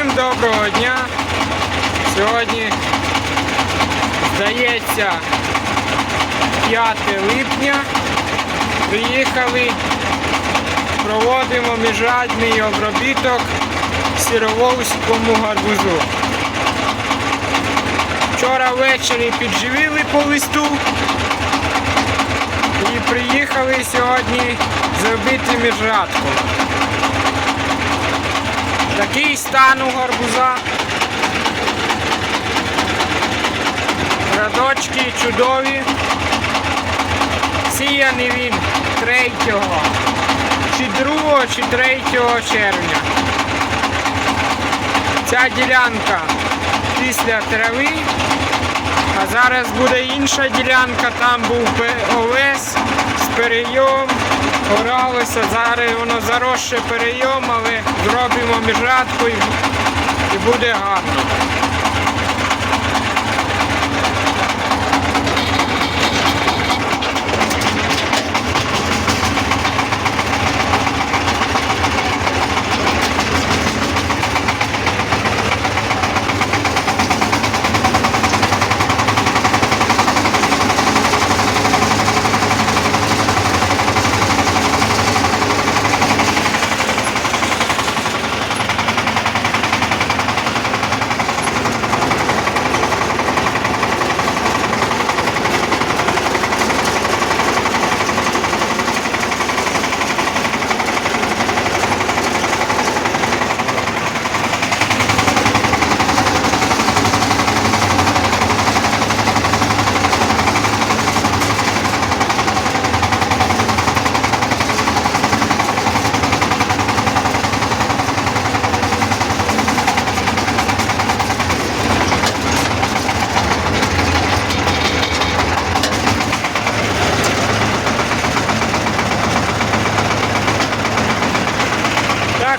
Всім доброго дня. Сьогодні здається 5 липня. Приїхали, проводимо міжрадний обробіток сіроволському гарбузу. Вчора ввечері підживили по листу і приїхали сьогодні зробити міжрадку. Такий стан у гарбуза. Радочки чудові. Сіяний він 3 чи 2 чи 3 червня. Ця ділянка після трави, а зараз буде інша ділянка, там був з перейом, оралося, зараз воно заросше перейом, але зробимо міжрадку і буде гарно.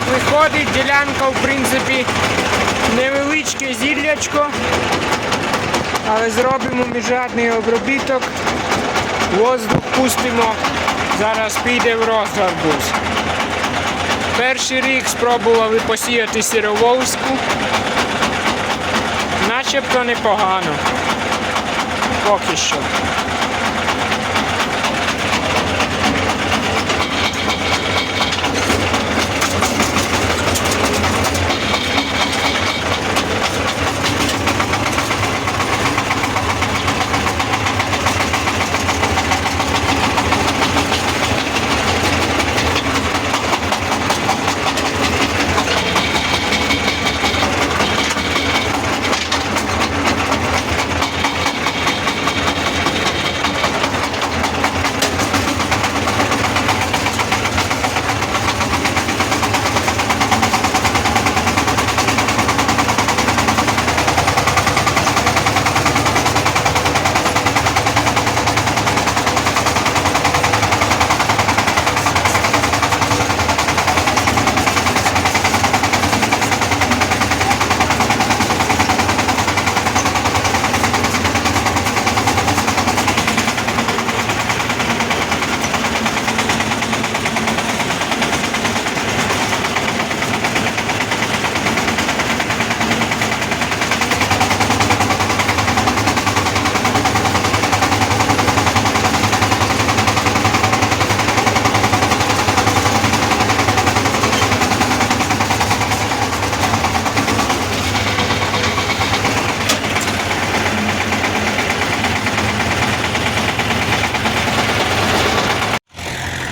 Виходить, ділянка, в принципі, невеличке зіллячко, але зробимо міжрядний обробіток, воздух пустимо, зараз піде в рост гарбуз. Перший рік спробували посіяти сіроволську, начебто непогано. Поки що.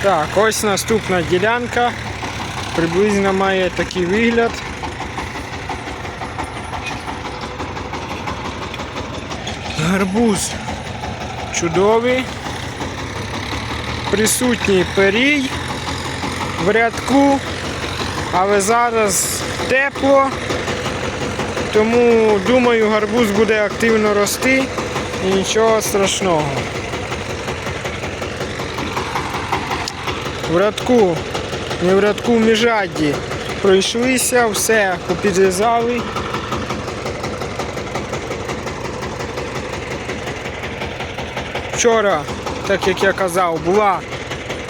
Так, ось наступна ділянка. Приблизно має такий вигляд. Гарбуз чудовий. Присутній перій в рядку, але зараз тепло, тому думаю гарбуз буде активно рости і нічого страшного. В рядку, не в рядку в міжаді. Пройшлися, все попідрізали. Вчора, так як я казав, була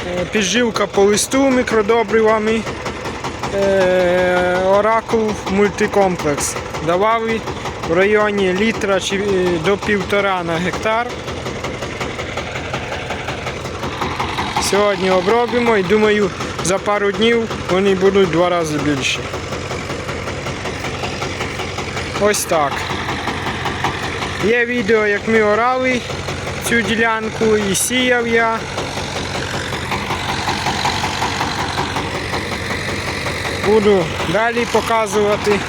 е, підживка по листу мікродобривами. Е, Oracle мультикомплекс. Давали в районі літра е, до півтора на гектар. Сьогодні обробимо і думаю, за пару днів вони будуть два рази більше. Ось так. Є відео, як ми орали цю ділянку і сіяв я. Буду далі показувати.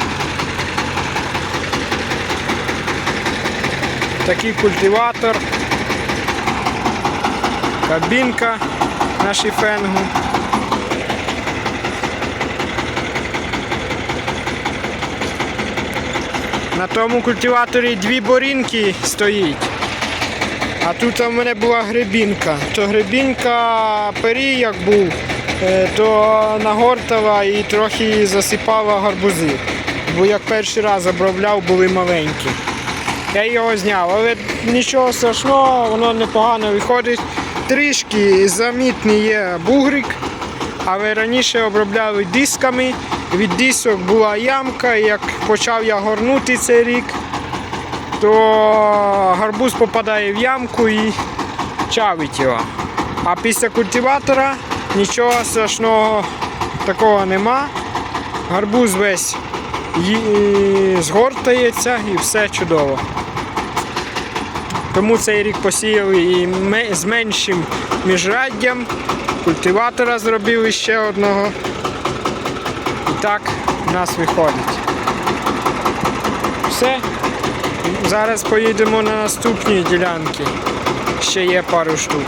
Такий культиватор, кабінка на шифенгу. На тому культиваторі дві борінки стоїть. А тут у мене була гребінка. То гребінка пері як був, е, то нагортала і трохи засипала гарбузи. Бо як перший раз обробляв, були маленькі. Я його зняв, але нічого страшного, воно непогано виходить. Трішки замітний є бугрик, але раніше обробляли дисками. Від дисок була ямка, і як почав я горнути цей рік, то гарбуз попадає в ямку і чавить його. А після культиватора нічого страшного такого нема. Гарбуз весь згортається і все чудово. Тому цей рік посіяли і з меншим міжраддям. Культиватора зробили ще одного. І так у нас виходить. Все. Зараз поїдемо на наступні ділянки. Ще є пару штук.